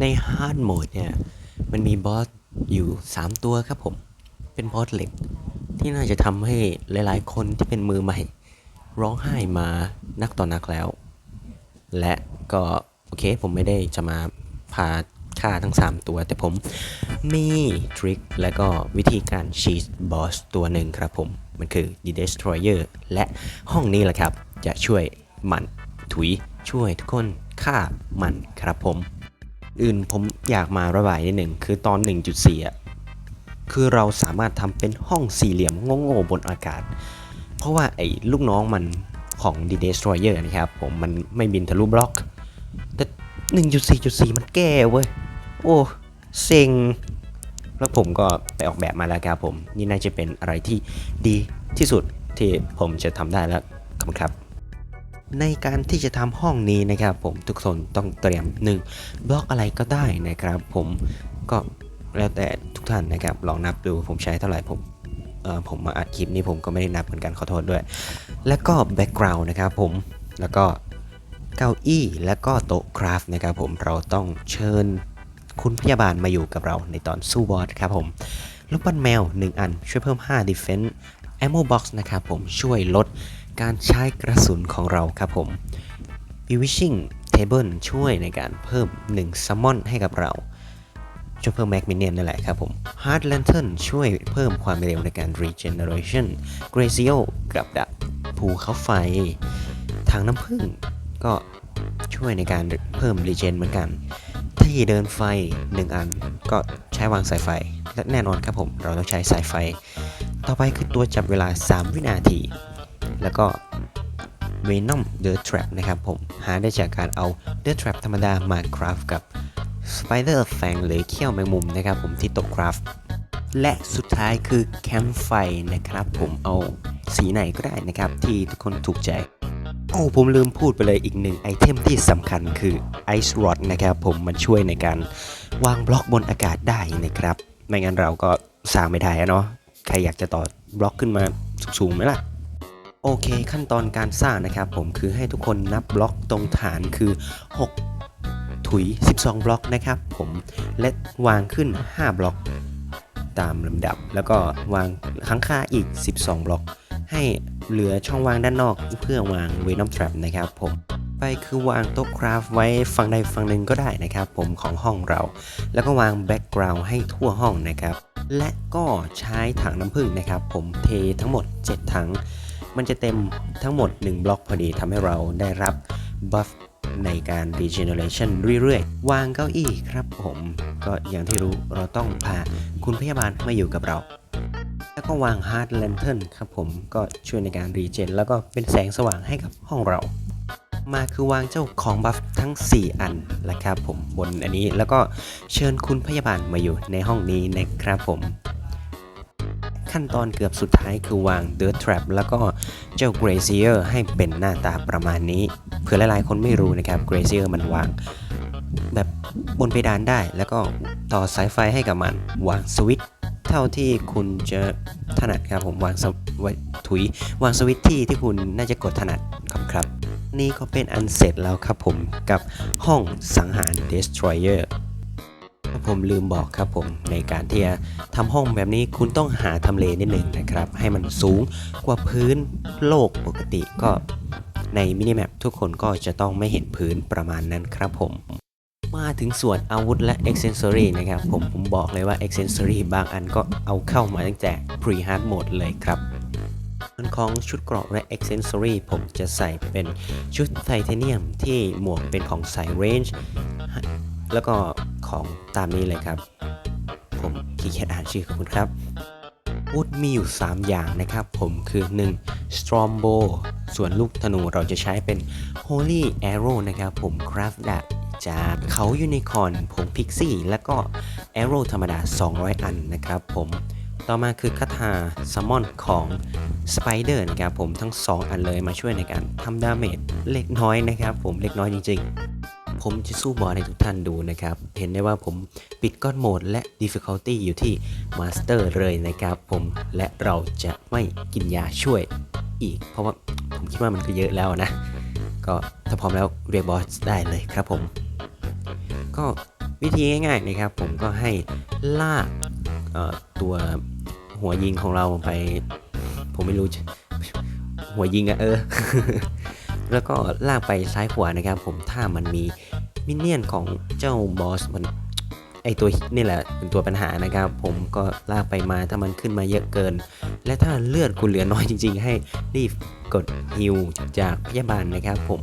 ในฮาร์ดโหมดเนี่ย มันมีบอสอยู่ 3 ตัวครับผม เป็นบอสเหล็ก ที่น่าจะทำให้หลายๆ คนที่เป็นมือใหม่ ร้องไห้มานักต่อนักแล้ว และก็ โอเค ผมไม่ได้จะมาพาฆ่าทั้ง 3 ตัว แต่ผมมีทริคและก็วิธีการชีสบอสตัวหนึ่งครับผม มันคือ The Destroyer และห้องนี้แหละครับ จะช่วยมันถุยช่วยทุกคนฆ่ามันครับผม อื่นผมอยากมาระบายนิดหนึ่งคือตอน 1.4อะคือเราสามารถทำเป็นห้องสี่เหลี่ยมโง่ๆบนอากาศ เพราะว่าไอ้ลูกน้องมันของ The Destroyer นะครับ ผมมันไม่บินทะลุบล็อก แต่ 1.4.4 มันแก้เว้ย โอ้เซ็ง แล้วผมก็ไปออกแบบมาแล้วครับผม นี่น่าจะเป็นอะไรที่ดีที่สุดที่ผมจะทำได้แล้วขอบคุณครับ ในการที่จะทำห้องนี้นะครับผมทุกคนต้องเตรียม1บล็อกอะไรก็ได้นะครับ ผมก็แล้วแต่ทุกท่านนะครับลองนับดูผมใช้เท่าไหร่ผมเออผมมาอัดคลิปนี้ผมก็ไม่ได้นับเหมือนกันขอโทษด้วย แล้วก็แบ็กกราวน์นะครับผมแล้วก็เก้าอี้แล้วก็โต๊ะคราฟนะครับผมเราต้องเชิญคุณพยาบาลมาอยู่กับเราในตอนสู้บอสครับผมลูกปั้นแมว 1 อันช่วยเพิ่ม 5 defense ammo box นะครับผมช่วยลด การใช้กระสุนของเราครับผม bewitching table ช่วยในการเพิ่ม1 summon ให้กับเรา ช่วยเพิ่ม Mac Minion นั่นแหละครับผม Hard Lantern ช่วยเพิ่มความเร็วในการ regeneration Gracio กับดักภูเขาไฟ ทางน้ำผึ้งก็ช่วยในการเพิ่ม regen เหมือนกันที่เดินไฟ 1 อันก็ใช้วางสายไฟ และแน่นอนครับผม เราต้องใช้สายไฟ ต่อไปคือตัวจับเวลา 3 วินาที แล้วก็ Venom The Trap นะครับผม หาได้จากการเอา The Trap ธรรมดามาคราฟกับ Spider Fang หรือเขี้ยวแมงมุมนะครับผมที่ตกคราฟและสุดท้ายคือแคมป์ไฟนะครับผมเอาสีไหนก็ได้นะครับ ที่ทุกคนถูกใจโอ้ผมลืมพูดไปเลยอีกหนึ่งไอเทมที่สำคัญคือ Ice Rod นะครับผมมันช่วยในการวางบล็อกบนอากาศได้นะครับ ไม่งั้นเราก็สร้างไม่ได้เนาะใครอยากจะต่อบล็อกขึ้นมาสูงๆไหมล่ะ โอเคขั้นตอนการสร้างนะครับ ผมคือให้ทุกคนนับบล็อกตรงฐานคือ 6 ถุย 12 บล็อกนะครับ ผมและวางขึ้น 5 บล็อก ตามลำดับ แล้วก็วางข้างค่าอีก 12 บล็อก ให้เหลือช่องว่างด้านนอกเพื่อวางเวนอมทรัพนะครับผม ไปคือวางโต๊ะคราฟไว้ฝั่งใดฝั่งหนึ่งก็ได้นะครับ ผมของห้องเรา แล้วก็วางแบ็กกราวด์ให้ทั่วห้องนะครับ และก็ใช้ถังน้ำผึ้งนะครับ ผมเททั้งหมด 7 ถัง มันจะเต็มทั้งหมด 1 บล็อกพอดีทำให้เราได้รับบัฟในการ regeneration เรื่อยๆ วางเก้าอี้ครับผม ก็อย่างที่รู้เราต้องพาคุณพยาบาลมาอยู่กับเรา แล้วก็วาง hard lantern ครับผม ก็ช่วยในการ regen แล้วก็เป็นแสงสว่างให้กับห้องเรา มาคือวางเจ้าของบัฟทั้ง 4 อันนะครับผมบนอันนี้แล้วก็เชิญคุณพยาบาลมาอยู่ในห้องนี้นะครับผม ขั้นตอนเกือบสุดท้ายคือวาง Dirt Trap แล้วก็เจ้า Grazier ให้เป็นหน้าตาประมาณนี้เผื่อหลายๆคนไม่รู้นะครับ Grazier มันวางแบบบนเพดานได้ แล้วก็ต่อสายไฟให้กับมันวางสวิตช์เท่าที่คุณจะถนัดครับผมวางสวิตช์ถุยวางสวิตช์ที่ที่คุณน่าจะกดถนัดครับครับ นี่ก็เป็นอันเสร็จแล้วครับผมกับห้องสังหาร Destroyer ผมลืมบอกครับผมในการที่จะทำห้องแบบนี้คุณต้องหาทำเลนิดหนึ่งนะครับ ให้มันสูงกว่าพื้นโลกปกติก็ในมินิแมปทุกคนก็จะต้องไม่เห็นพื้นประมาณนั้นครับผม มาถึงส่วนอาวุธและ Accessory นะครับผมผมบอกเลยว่า Accessory บางอันก็เอาเข้ามาตั้งแต่ Pre Hard Mode เลยครับ ส่วนของชุดเกราะและ Accessory ผมจะใส่เป็นชุดไทเทเนียมที่หมวกเป็นของสาย Range แล้วก็ของตามนี้เลยครับ ผมขี้เกียจอ่านชื่อของคุณครับอาวุธมีอยู่ 3 อย่างนะครับผมคือ 1. Strombo ส่วนลูกธนูเราจะใช้เป็น Holy Arrow นะครับผม Craft ดาบจากเขายูนิคอร์นผงพิกซี่ แล้วก็ Arrow ธรรมดา 200 อันนะครับผม ต่อมาคือคาถาซัมมอนของ Spider นะครับผมทั้ง 2 อันเลยมาช่วยในการทำดาเมจเล็กน้อยนะครับผมเล็กน้อยจริง ๆ ผมจะสู้บอสให้ทุกท่านดูนะครับ เห็นได้ว่าผมปิดก้อนโหมดและ Difficulty อยู่ที่ Master เลยนะครับผมและเราจะไม่กินยาช่วยอีก เพราะว่าผมคิดว่ามันก็เยอะแล้วนะ ก็ถ้าพร้อมแล้วเรียกบอสได้เลยครับผม ก็วิธีง่ายๆนะครับผมก็ให้ลากตัว หัวยิงของเราไป ผมไม่รู้ หัวยิงอะเออ แล้วก็ลากไปซ้ายขวานะครับ ผมถ้ามันมีมินเนี่ยนของเจ้าบอสมันไอตัวนี่แหละเป็นตัวปัญหานะครับ ผมก็ลากไปมาถ้ามันขึ้นมาเยอะเกิน และถ้าเลือดคุณเหลือน้อยจริง ๆ ให้รีบกดฮิวจากพยาบาลนะครับ ผม